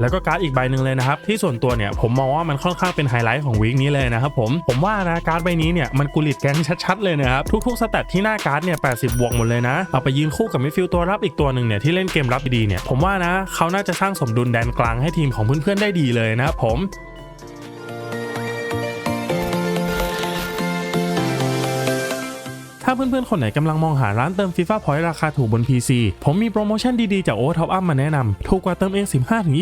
แล้วก็การ์ดอีกใบหนึ่งเลยนะครับที่ส่วนตัวเนี่ยผมมองว่ามันค่อนข้างเป็นไฮไลท์ของวีคนี้เลยนะครับผมผมว่านะการ์ดใบนี้เนี่ยมันกุลิตแก๊งชัดๆเลยนะครับทุกๆสแตทที่หน้าการ์ดเนี่ย80 บวกหมดเลยนะเอาไปยืนคู่กับมิดฟิลตัวรับอีกตัวหนึ่งเนี่ยที่เล่นเกมรับดีเนี่ยผมว่านะเขาน่าจะสร้างสมดุลแดนกลางให้ทีมของเพื่อนๆได้ดีเลยนะครับผม เพื่อนๆ คนไหนกำลังมองหาร้านเติม FIFA Point ราคาถูกบน PC ผมมีโปรโมชั่นดีๆ จาก o Top Up มาแนะนำถูกกว่าเติมเอง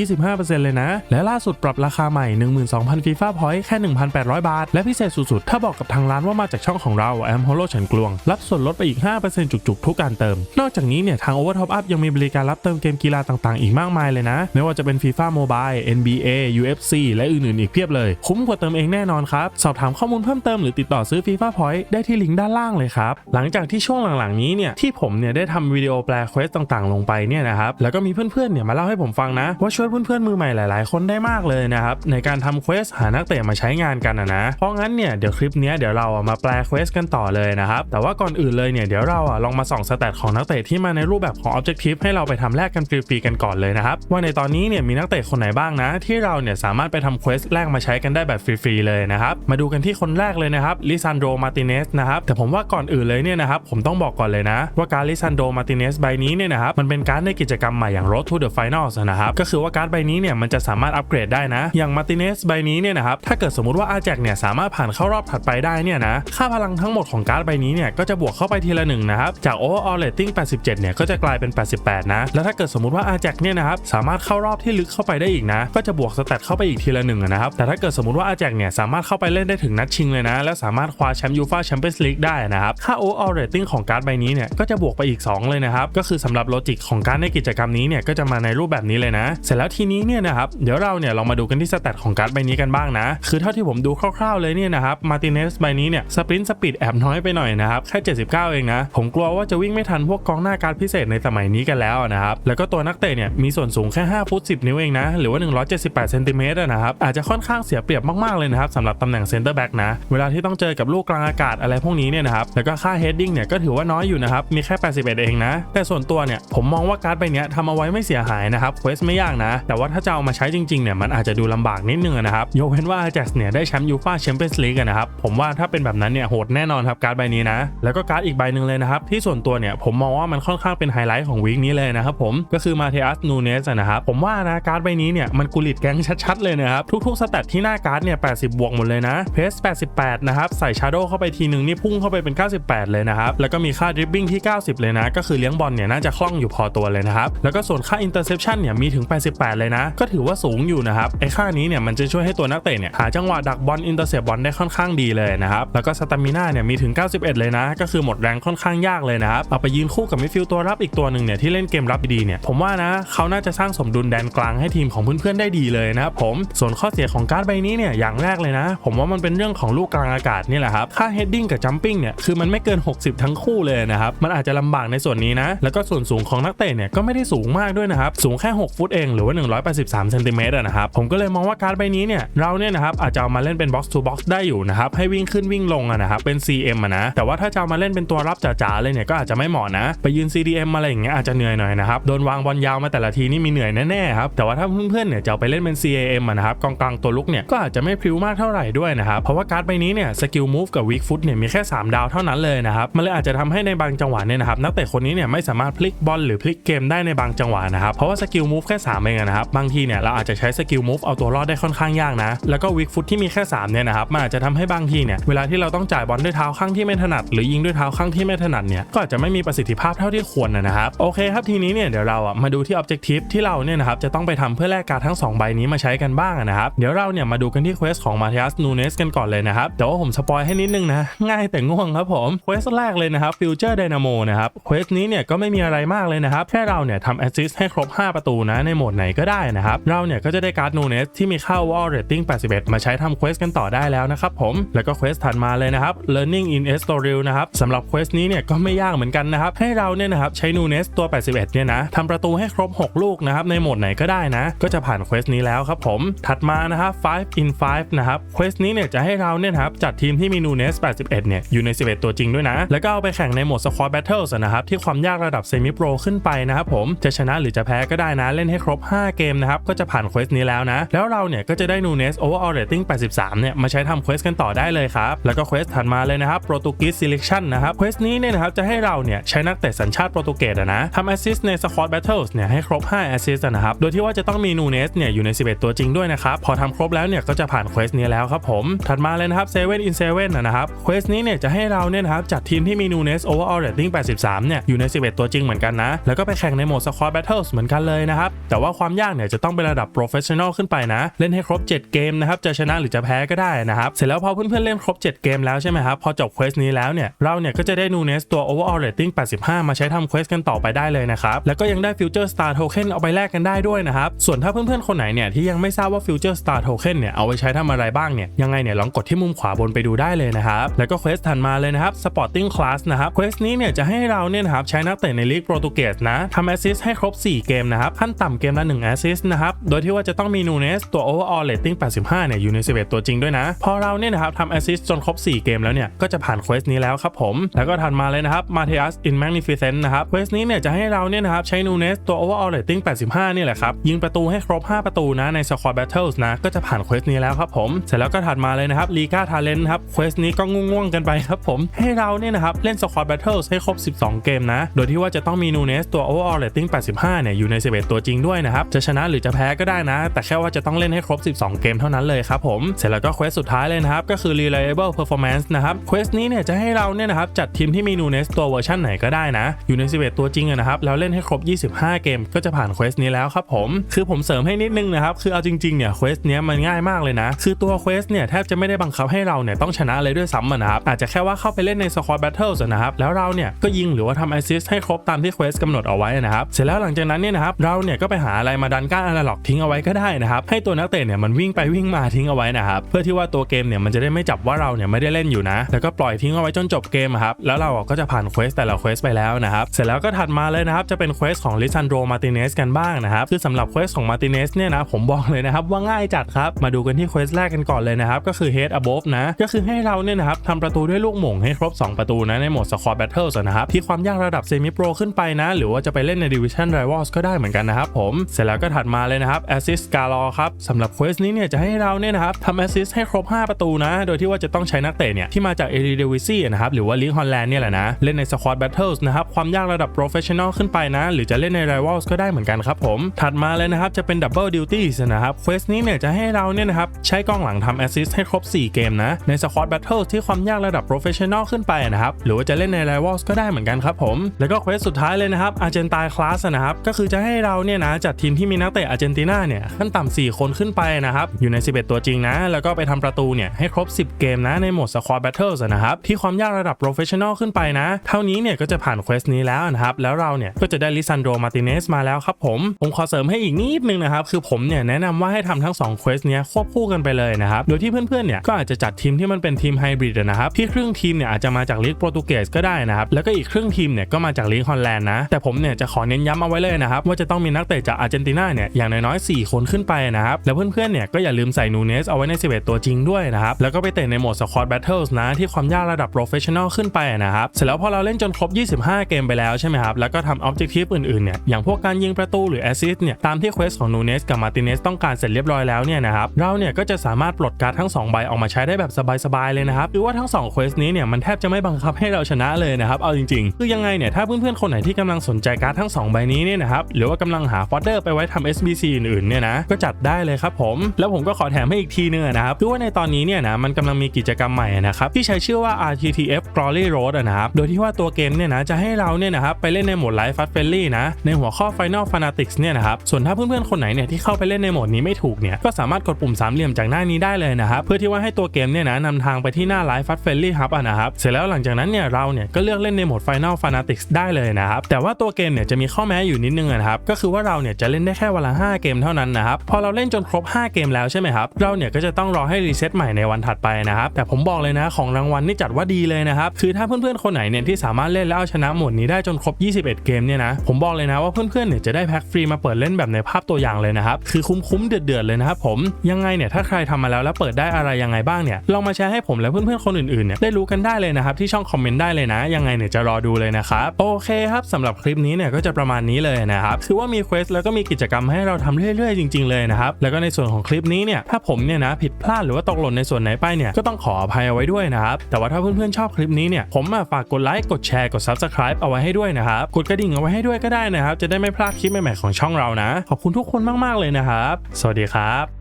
15-25%เลยนะ และล่าสุดปรับราคาใหม่ 12,000 FIFA Point แค่ 1,800 บาท และพิเศษสุดๆ ถ้าบอกกับทางร้านว่ามาจากช่องของเราแอมโฮโลฉันกลวง รับส่วนลดไปอีก 5%จุกๆ ทุกการเติม นอกจากนี้เนี่ยทาง o Top Up ยังมีบริการรับเติมเกมกีฬาต่างๆ อีกมากมายเลยนะ ไม่ว่าจะเป็น FIFA Mobile NBA UFC และอื่นๆ อีกเพียบเลย คุ้มกว่าเติมเองแน่นอนครับสอบถามข้อมูลเพิ่มเติมหรือติดต่อซื้อ FIFA Point ได้ที่ลิงก์ด้านล่างเลยครับหลังจากที่ช่วงหลังๆนี้เนี่ยที่ผมเนี่ยได้ทำวิดีโอแปลเควสต่างๆ ลงไปเนี่ยนะครับแล้วก็มีเพื่อนๆเนี่ยมาเล่าให้ผมฟังนะ ว่าช่วยเพื่อนๆมือใหม่หลาย ๆ คนได้มากเลยนะครับในการทำเควสหานักเตะมาใช้งานกันนะนะเพราะงั้นเนี่ยเดี๋ยวคลิปนี้เดี๋ยวเราอะมาแปลเควสกันต่อเลยนะครับแต่ว่าก่อนอื่นเลยเนี่ยเดี๋ยวเราอะลองมาส่องสแตทของนักเตะที่มาในรูปแบบของ Objective ให้เราไปทำแลกกันฟรีๆกันก่อนเลยนะครับว่าในตอนนี้เนี่ยมีนักเตะคนไหนบ้างนะ ที่เราเนี่ยสามารถไปทำเควสแลกมาใช้กันได้แบบฟรีๆเลยนะครับมาดูกันที่คนแรกเลยนะครับลิซานโดมาติเนสนะครับแต่ผมว่าก่อนอื่นเลยเนี่ยนะครับผมต้องบอกก่อนเลยนะ ว่าการลิซันโดมาติเนสใบนี้เนี่ยนะครับมันเป็นการดในกิจกรรมใหม่อย่าง Road to the Finals นะครับก็คือว่าการดใบนี้เนี่ยมันจะสามารถอัปเกรดได้นะ อย่างมาติเนสใบนี้เนี่ยนะครับถ้าเกิดสมมติว่าอาแจกเนี่ยสามารถผ่านเข้ารอบถัดไปได้เนี่ยนะค่าพลังทั้งหมดของการดใบนี้เนี่ยก็จะบวกเข้าไปทีละหนึ่งนะครับจาก overall rating 87เนี่ยก็จะกลายเป็น 88 นะ แล้วถ้าเกิดสมมติว่าอาแจกเนี่ยนะครับสามารถเข้ารอบที่ลึกเข้าไปได้อีกนะ ก็จะบวกสเตตเข้าไปอีกทีละหนึ่งนะครับแต่ถ้าเกิดสมมติว่าอาแจกเนี่ยสามารถเข้าไปเล่นได้ถึงนัดชิงเลยนะ และสามารถคว้าแชมป์ยูฟ่าแชมเปี้ยนส์ลีกได้นะครับค่า overall rating ของการ์ดใบนี้เนี่ยก็จะบวกไปอีก 2 เลยนะครับ ก็คือสำหรับโลจิกของการในกิจกรรมนี้เนี่ยก็จะมาในรูปแบบนี้เลยนะ เสร็จแล้วทีนี้เนี่ยนะครับเดี๋ยวเราเนี่ยลองมาดูกันที่สแตทของการ์ดใบนี้กันบ้างนะ คือเท่าที่ผมดูคร่าวๆเลยเนี่ยนะครับมาติเนสใบนี้เนี่ยสปรินต์สปีดแอบน้อยไปหน่อยนะครับแค่ 79 เองนะผมกลัวว่าจะวิ่งไม่ทันพวกกองหน้าการ์ดพิเศษในสมัยนี้กันแล้วนะครับแล้วก็ตัวนักเตะเนี่ยมีส่วนสูงแค่ 5 ฟุต 10 นิ้วเองนะหรือว่า 178เซนติเมตรนะครับอาจจะค่อนข้างเสียเปรียบมากๆเลยนะครับสำหรับตำแหน่งเซนเตอร์แบ็กนะเวลาที่ต้องเจอกับลูกกลางอากาศอะไรพวกนี้เนี่ยนะครับแล้วก็คาเฮดดิ้งเนี่ยก็ถือว่าน้อยอยู่นะครับ มีแค่ 81 เองนะ แต่ส่วนตัวเนี่ยผมมองว่าการ์ดใบนี้ทำเอาไว้ไม่เสียหายนะครับเควสไม่ยากนะ แต่ว่าถ้าจะเอามาใช้จริงๆเนี่ยมันอาจจะดูลำบากนิดนึงนะครับยกเว้นว่า Ajax เนี่ยได้แชมป์ยูฟ่าแชมเปี้ยนส์ลีกนะครับผมว่าถ้าเป็นแบบนั้นเนี่ยโหดแน่นอนครับการ์ดใบนี้นะ แล้วก็การ์ดอีกใบหนึ่งเลยนะครับที่ส่วนตัวเนี่ยผมมองว่ามันค่อนข้างเป็นไฮไลท์ของวีคนี้เลยนะครับผมก็คือมาเทอัสนูเนสนะครับผมว่านะการ์ดใบนี้เนี่ยมันกุลิตแก๊งชัดๆเลยนะครับทุกๆสแตทที่หน้าการ์ดเนี่ย80 บวกหมดเลยนะเพส88นะครับใส่ชาร์โดเข้าไปทีหนึ่งนี่พุ่งเข้าไปเป็น 98เลยนะครับ แล้วก็มีค่าดริบบิ้งที่ 90 เลยนะ ก็คือเลี้ยงบอลเนี่ยน่าจะคล่องอยู่พอตัวเลยนะครับ แล้วก็ส่วนค่า interception เนี่ยมีถึง 88 เลยนะ ก็ถือว่าสูงอยู่นะครับ ไอ้ค่านี้เนี่ยมันจะช่วยให้ตัวนักเตะเนี่ยหาจังหวะดักบอล intercept บอลได้ค่อนข้างดีเลยนะครับ แล้วก็สตามิน่าเนี่ยมีถึง 91 เลยนะ ก็คือหมดแรงค่อนข้างยากเลยนะครับ เอาไปยืนคู่กับมิดฟิลด์ตัวรับอีกตัวหนึ่งเนี่ยที่เล่นเกมรับดีๆเนี่ย ผมว่านะเขาน่าจะสร้างสมดุลแดนกลางให้ทีมของเพื่อนๆได้ดีเลยนะครับผม ส่วนข้อเสียของการ์ดใบนี้เนี่ยอย่างแรกเลยนะ ผมว่ามันเป็นเรื่องของลูกกลางอากาศนี่แหละครับ ค่า heading กับ jumping เนี่ยคือมันไม่เกิน 60 ทั้งคู่เลยนะครับ มันอาจจะลำบากในส่วนนี้นะ แล้วก็ส่วนสูงของนักเตะเนี่ยก็ไม่ได้สูงมากด้วยนะครับ สูงแค่ 6 ฟุตเองหรือว่า 183เซนติเมตรอะนะครับ ผมก็เลยมองว่าการ์ดใบนี้เนี่ยเราเนี่ยนะครับอาจจะเอามาเล่นเป็น box to box ได้อยู่นะครับ ให้วิ่งขึ้นวิ่งลงอะนะครับ เป็น CM นะ แต่ว่าถ้าจะเอามาเล่นเป็นตัวรับจ๋าๆเลยเนี่ยก็อาจจะไม่เหมาะนะ ไปยืน CDM อะไรอย่างเงี้ยอาจจะเหนื่อยหน่อยนะครับ โดนวางบอลยาวมาแต่ละทีนี่มีเหนื่อยแน่ๆครับ แต่ว่าถ้าเพื่อนๆเนี่ยจะไปเล่นเป็น CAM นะครับกองกลางตัวลุกเนี่ยก็อาจจะไม่พริ้วมากเท่าไหร่ด้วยนะครับ เพราะว่าการ์ดใบนี้เนี่ยสกิลมูฟกับวีคฟุตเนี่ยมีแค่ 3 ดาวเท่านั้นเลยนะครับมันเลยอาจจะทำให้ในบางจังหวะเนี่ยนะครับนักเตะคนนี้เนี่ยไม่สามารถพลิกบอลหรือพลิกเกมได้ในบางจังหวะนะครับเพราะว่าสกิลมูฟแค่3เองนะครับบางทีเนี่ยเราอาจจะใช้สกิลมูฟเอาตัวรอดได้ค่อนข้างยากนะแล้วก็วีคฟุตที่มีแค่3เนี่ยนะครับมันอาจจะทำให้บางทีเนี่ยเวลาที่เราต้องจ่ายบอลด้วยเท้าข้างที่ไม่ถนัด หรือยิงด้วยเท้าข้างที่ไม่ถนัดเนี่ยก็อาจจะไม่มีประสิทธิภาพเท่าที่ควรนะครับโอเคครับทีนี้เนี่ยเดี๋ยวเราอะมาดูที่ objective ที่เราเนี่ยนะครับจะต้องไปทำเพื่อแลกการทั้ง 2 ใบนี้มาใช้กันบ้างนะครับเดี๋ยวเราเนี่ยมาดูกันที่เควสของมาเทียสนูเนสกันก่อนเลยนะครับแต่ว่าผมสปอยให้นิดนึงนะง่ายแต่ง่วงครับผมควสแรกเลยนะครับฟิวเจอร์ไดนาโมนะครับเควสนี้เนี่ยก็ไม่มีอะไรมากเลยนะครับแค่เราเนี่ยทำแอสซิสต์ให้ครบ 5 ประตูนะในโหมดไหนก็ได้นะครับเราเนี่ยก็จะได้การ์ดนูเนสที่มีค่า overall rating 81 มาใช้ทำเควสกันต่อได้แล้วนะครับผมแล้วก็เควสถัดมาเลยนะครับ learning in e s t o r i l นะครับสำหรับเควสนี้เนี่ยก็ไม่ยากเหมือนกันนะครับให้เราเนี่ยนะครับใช้นูเนสตัว 81 เนี่ยนะทำประตูให้ครบ 6 ลูกนะครับในโหมดไหนก็ได้นะ ก็จะผ่านเควสนี้แล้วครับผมถัดมานะครับ5 in 5นะครับเควสนี้เนี่ยจะให้เราเนี่ยนะครับจัดทีมที่มีนูเนส81 เนี่ยอยู่ใน 11 ตัวจริงด้วยนะ แล้วก็เอาไปแข่งในโหมด Squad Battles นะครับที่ความยากระดับ Semi Pro ขึ้นไปนะครับผมจะชนะหรือจะแพ้ก็ได้นะเล่นให้ครบ 5 เกมนะครับก็จะผ่านเควสนี้แล้วนะ แล้วเราเนี่ยก็จะได้ Nunes Overall Rating 83 เนี่ยมาใช้ทำเควสกันต่อได้เลยครับแล้วก็เควสถัดมาเลยนะครับ Portuguese Selection นะครับเควสนี้เนี่ยนะครับจะให้เราเนี่ยใช้นักเตะสัญชาติโปรตุเกสนะทำ Assist ใน Squad Battles เนี่ยให้ครบ5 Assist อะนะครับโดยที่ว่าจะต้องมี Nunes เนี่ยอยู่ใน 11 ตัวจริงด้วยนะครับพอทำครบแล้วเนี่ยก็จะผ่านเควสนี้แล้วครับผมถัดมาเลยนะครับ7 in 7อะนะครับเควสนี้เนี่ยจะให้เราเนี่ยนะครับจัดทีมที่มี Nunes Overall Rating 83 เนี่ย อยู่ใน 11 ตัวจริงเหมือนกันนะ แล้วก็ไปแข่งในโหมด Squad Battles เหมือนกันเลยนะครับ แต่ว่าความยากเนี่ยจะต้องเป็นระดับ Professional ขึ้นไปนะ เล่นให้ครบ 7 เกมนะครับ จะชนะหรือจะแพ้ก็ได้นะครับ เสร็จแล้วพอเพื่อนๆเล่นครบ 7 เกมแล้วใช่ไหมครับ พอจบเควสนี้แล้วเนี่ย เราเนี่ยก็จะได้ Nunes ตัว Overall Rating 85 มาใช้ทำเควสกันต่อไปได้เลยนะครับแล้วก็ยังได้ Future Star Token เค็นเอาไปแลกกันได้ด้วยนะครับส่วนถ้าเพื่อนๆคนไหนเนี่ยที่ยังไม่ทราบว่า Future Star Token เค็นเนี่ยเอาไว้ใช้ทำอะไรบ้างเนี่ยยังไงเนี่ยลองกดที่มุมขวาบนไปดูได้เลยนะครับแล้วก็เควสถัดมาเลยนะครับส Sporting Class นะครับเควสนี้เนี่ยจะให้เราเนี่ยนะครับใช้นักเตะในลีกโปรตุเกสนะทำแอสซิสให้ครบ 4 เกมนะครับขั้นต่ำเกมละ1แอสซิสนะครับโดยที่ว่าจะต้องมีนูเนสตัว overall rating 85 เนี่ยอยู่ใน 11 ตัวจริงด้วยนะ พอเราเนี่ยนะครับทำแอสซิสจนครบ 4 เกมแล้วเนี่ยก็จะผ่านเควสนี้แล้วครับผมแล้วก็ถัดมาเลยนะครับ Mateus in Magnificent นะครับเควสนี้เนี่ยจะให้เราเนี่ยนะครับใช้นูเนสตัว overall rating 85นี่แหละครับยิงประตูให้ครบ 5 ประตูนะใน squad battles นะก็จะผ่านเควสนี้แล้วครับผมเสร็จแล้วก็ถัดมาเลยนะครับ Liga Talent ครับเควสนี้ก็ง่วงๆกันไปครับผมให้เราเนี่ยนะครับเล่น squad battles ให้ครบ 12 เกมนะ โดยที่ว่าจะต้องมีนูเนสตัว overall rating 85 เนี่ยอยู่ใน 11 ตัวจริงด้วยนะครับ จะชนะหรือจะแพ้ก็ได้นะ แต่แค่ว่าจะต้องเล่นให้ครบ 12 เกมเท่านั้นเลยครับผม เสร็จแล้วก็เควสสุดท้ายเลยนะครับ ก็คือ reliable performance นะครับเควสนี้เนี่ยจะให้เราเนี่ยนะครับจัดทีมที่มีนูเนสตัวเวอร์ชันไหนก็ได้นะ อยู่ใน 11 ตัวจริงนะครับแล้วเล่นให้ครบ 25 เกม ก็จะผ่านเควสนี้แล้วครับผมคือผมเสริมให้นิดนึงนะครับคือเอาจริงๆเนี่ยเควสเนี้ยมันง่ายมากเลยนะคือตัวเควสเนี่ยแทบจะไม่ได้บังคับให้เราเนี่ยต้องชนะเลยด้วยซ้ำนะครับอาจจะแค่ว่าเข้าไปเล่นใน squad battles นะครับแล้วเราเนี่ยก็ยิงหรือว่าทำ assist ให้ครบตามที่เควสกำหนดเอาไว้นะครับเสร็จแล้วหลังจากนั้นเนี่ยนะครับเราเนี่ยก็ไปหาอะไรมาดันก้านอะนาล็อกทิ้งเอาไว้ก็ได้นะครับให้ตัวนักเตะเนี่ยมันวิ่งไปวิ่งมาทิ้งเอาไว้นะครับเพื่อที่ว่าตัวเกมเนี่ยมันจะได้ไม่จับว่าเราเนี่ยไม่ได้เล่นอยู่นะแล้วก็ปล่อยทิ้งเอาไว้จนจบเกมครับแล้วเราก็จะผ่านเควสแต่ละเควสไปแล้วนะครับเสร็จแล้วก็ถัดมาเลยนะครับจะเป็นเควสของลิซันโดมาติเนสกันบ้างนะครับคือสำหรับเควสของมาติเนสเนี่ยนะผมบอกเลยนะครับว่าง่ายจัดครับมาดูกันที่เควสแรกกันก่อนเลยนะครับก็คือ head above นะก็คือให้เราเนี่ยนะครับทำประตูด้วยลูกหม่งให้ครบ2 ประตูนะในโหมด squad battles นะครับที่ความยากระดับ semi pro ขึ้นไปนะ หรือว่าจะไปเล่นใน division rivals ก็ได้เหมือนกันนะครับผม เสร็จแล้วก็ถัดมาเลยนะครับ assist g a l o ครับสำหรับเควสนี้เนี่ยจะให้เราเนี่ยนะครับทำ assist ให้ครบ 5 ประตูนะ โดยที่ว่าจะต้องใช้นักเตะเนี่ยที่มาจาก Eredivisie นะครับหรือว่าลีกฮอลแลนด์เนี่ยแหละนะเล่นใน squad battles นะครับความยากระดับ professional ขึ้นไปนะ หรือจะเล่นใน rivals ก็ได้เหมือนกันครับผม ถัดมาเลยนะครับจะเป็น double duties นะครับเควสนี้เนี่ยจะให้เราเนี่ยนะครับใช้กองหลังทำ assist ให้ครบ 4 เกมนะใน squad battles ที่ความยากระดับ professional ขึ้นไปนะครับ หรือว่าจะเล่นใน rivals ก็ได้เหมือนกันครับผม แล้วก็เควสสุดท้ายเลยนะครับ Argentine class นะครับ ก็คือจะให้เราเนี่ยนะจัดทีมที่มีนักเตะอาร์เจนตินาเนี่ยขั้นต่ำ4คนขึ้นไปนะครับ อยู่ใน 11 ตัวจริงนะ แล้วก็ไปทำประตูเนี่ยให้ครบ 10 เกมนะในโหมด squad battles อะนะครับ ที่ความยากระดับ professional ขึ้นไปนะ เท่านี้เนี่ยก็จะผ่านเควสนี้แล้วนะครับ แล้วเราเนี่ยก็จะได้ลิซันโดมาติเนสมาแล้วครับผม ผมขอเสริมให้อีกนิดนึงนะครับ คือผมเนี่ยแนะนำว่าให้ทำทั้ง2เควสเนี้ยควบคู่กันไปเลยนะครับ โดยที่เพื่อนๆเนี่ยก็อาจจะจัดทีมที่มันเป็นทีมไฮบริดนะครับที่ครึ่งทีมเนี่ยอาจจะมาจากลีกโปรตุเกสก็ได้นะครับแล้วก็อีกครึ่งทีมเนี่ยก็มาจากลีกฮอลแลนด์นะแต่ผมเนี่ยจะขอเน้นย้ำเอาไว้เลยนะครับว่าจะต้องมีนักเตะจากอาร์เจนตินาเนี่ยอย่างน้อยๆ4คนขึ้นไปนะครับแล้วเพื่อนๆเนี่ยก็อย่าลืมใส่นูเนสเอาไว้ใน 11 ตัวจริงด้วยนะครับแล้วก็ไปเตะในโหมด squad battles นะที่ความยากระดับ professional ขึ้นไปนะครับเสร็จแล้วพอเราเล่นจนครบ 25 เกมไปแล้วใช่ไหมครับแล้วก็ทำ objective อื่นๆเนี่ยอย่างพวกการยิงประตูหรือ assist เนี่ยตามที่เควสของนูเนสกับมาติเนสต้องการเสร็จเรียบร้อยแล้วเนี่ยนะครับเราเนี่ยก็จะสามารถปลดการ์ดทั้ง 2 ใบออกมาใช้ได้แบบสบายๆเลยนะครับคือว่าทั้ง2เควสนี้เนี่ยมันแทบจะะไม่บังคับให้เราชนะเลยนะครับ เอาจริงๆ คือยังไงเนี่ย ถ้าเพื่อนๆ คนไหนที่กำลังสนใจการ์ดทั้ง 2 ใบนี้เนี่ยนะครับ หรือว่ากำลังหาฟอดเดอร์ไปไว้ทำ SBC อื่นๆ เนี่ยนะ ก็จัดได้เลยครับผม แล้วผมก็ขอแถมให้อีกทีนึงนะครับคือว่าในตอนนี้เนี่ยนะ มันกำลังมีกิจกรรมใหม่นะครับ ที่ใช้ชื่อว่า RTTF Glory Road นะครับ โดยที่ว่าตัวเกมเนี่ยนะ จะให้เราเนี่ยนะครับ ไปเล่นในโหมด Live Fast Friendly นะ ในหัวข้อ Final Fanatics เนี่ยนะครับ ส่วนถ้าเพื่อนๆ คนไหนเนี่ยที่เข้าไปเล่นในโหมดนี้ไม่ถูกเนี่ย ก็สามารถกดปุ่มสามเหลี่ยมจากหน้านี้ได้เลยนะครับ เพื่อที่ว่าให้ตัวเกมเนี่ยนะนำทางไปที่หน้า Live Fast Friendly Hub อะนะครับเสร็จแล้วหลังจากนั้นเนี่ยเราเนี่ยก็เลือกเล่นในโหมด Final Fanatics ได้เลยนะครับแต่ว่าตัวเกมเนี่ยจะมีข้อแม้อยู่นิดนึงนะครับก็คือว่าเราเนี่ยจะเล่นได้แค่วันละ5เกมเท่านั้นนะครับพอเราเล่นจนครบ 5 เกมแล้วใช่ไหมครับเราเนี่ยก็จะต้องรอให้รีเซ็ตใหม่ในวันถัดไปนะครับแต่ผมบอกเลยนะของรางวัลนี่จัดว่าดีเลยนะครับคือถ้าเพื่อนๆคนไหนเนี่ยที่สามารถเล่นแล้วเอาชนะโหมดนี้ได้จนครบ 21 เกมเนี่ยนะผมบอกเลยนะว่าเพื่อนๆเนี่ยจะได้แพ็คฟรีมาเปิดเล่นแบบในภาพตัวอย่างเลยนะครับคือคุ้มๆเดือดๆเลยนะครับผมยังไงเนี่ยถ้าใครทำมาแล้วแล้วเปิดได้อะไรยังไงบ้างเนี่ยลองมาแชร์ให้ผมและเพื่อนๆคนอื่นๆเนี่ยได้รู้กันได้เลยนะครับนะครับที่ช่องคอมเมนต์ได้เลยนะ ยังไงเนี่ยจะรอดูเลยนะครับโอเคครับสำหรับคลิปนี้เนี่ยก็จะประมาณนี้เลยนะครับคือว่ามีเควสแล้วก็มีกิจกรรมให้เราทำเรื่อยๆจริงๆเลยนะครับแล้วก็ในส่วนของคลิปนี้เนี่ยถ้าผมเนี่ยนะผิดพลาดหรือว่าตกหล่นในส่วนไหนไปเนี่ยก็ต้องขออภัยเอาไว้ด้วยนะครับแต่ว่าถ้าเพื่อนๆชอบคลิปนี้เนี่ยผมฝากกดไลค์กดแชร์กด subscribe เอาไว้ให้ด้วยนะครับกดกระดิ่งเอาไว้ให้ด้วยก็ได้นะครับจะได้ไม่พลาดคลิปใหม่ๆของช่องเรานะ ขอบคุณทุกคนมากๆเลยนะครับ สวัสดีครับ